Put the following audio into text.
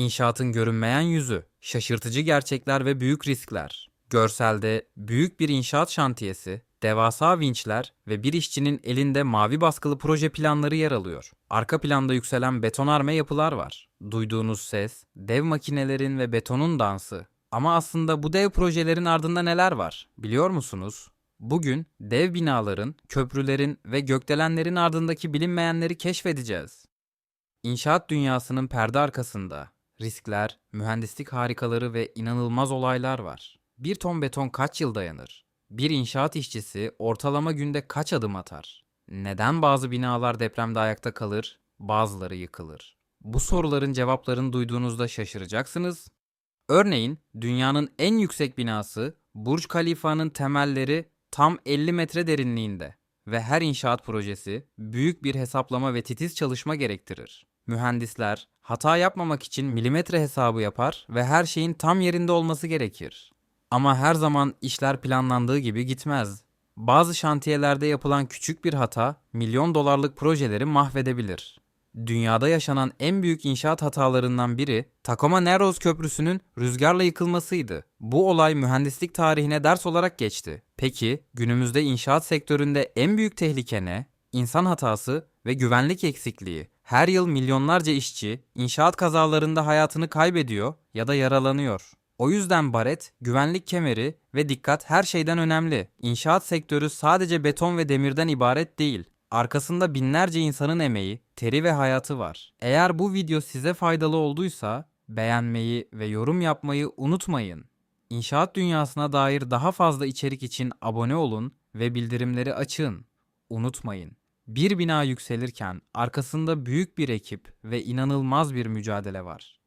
İnşaatın görünmeyen yüzü, şaşırtıcı gerçekler ve büyük riskler. Görselde büyük bir inşaat şantiyesi, devasa vinçler ve bir işçinin elinde mavi baskılı proje planları yer alıyor. Arka planda yükselen betonarme yapılar var. Duyduğunuz ses, dev makinelerin ve betonun dansı. Ama aslında bu dev projelerin ardında neler var? Biliyor musunuz? Bugün dev binaların, köprülerin ve gökdelenlerin ardındaki bilinmeyenleri keşfedeceğiz. İnşaat dünyasının perde arkasında riskler, mühendislik harikaları ve inanılmaz olaylar var. Bir ton beton kaç yıl dayanır? Bir inşaat işçisi ortalama günde kaç adım atar? Neden bazı binalar depremde ayakta kalır, bazıları yıkılır? Bu soruların cevaplarını duyduğunuzda şaşıracaksınız. Örneğin dünyanın en yüksek binası Burj Khalifa'nın temelleri tam 50 metre derinliğinde ve her inşaat projesi büyük bir hesaplama ve titiz çalışma gerektirir. Mühendisler hata yapmamak için milimetre hesabı yapar ve her şeyin tam yerinde olması gerekir. Ama her zaman işler planlandığı gibi gitmez. Bazı şantiyelerde yapılan küçük bir hata milyon dolarlık projeleri mahvedebilir. Dünyada yaşanan en büyük inşaat hatalarından biri Tacoma Narrows Köprüsü'nün rüzgarla yıkılmasıydı. Bu olay mühendislik tarihine ders olarak geçti. Peki günümüzde inşaat sektöründe en büyük tehlike ne? İnsan hatası ve güvenlik eksikliği. Her yıl milyonlarca işçi inşaat kazalarında hayatını kaybediyor ya da yaralanıyor. O yüzden baret, güvenlik kemeri ve dikkat her şeyden önemli. İnşaat sektörü sadece beton ve demirden ibaret değil. Arkasında binlerce insanın emeği, teri ve hayatı var. Eğer bu video size faydalı olduysa beğenmeyi ve yorum yapmayı unutmayın. İnşaat dünyasına dair daha fazla içerik için abone olun ve bildirimleri açın. Unutmayın. Bir bina yükselirken arkasında büyük bir ekip ve inanılmaz bir mücadele var.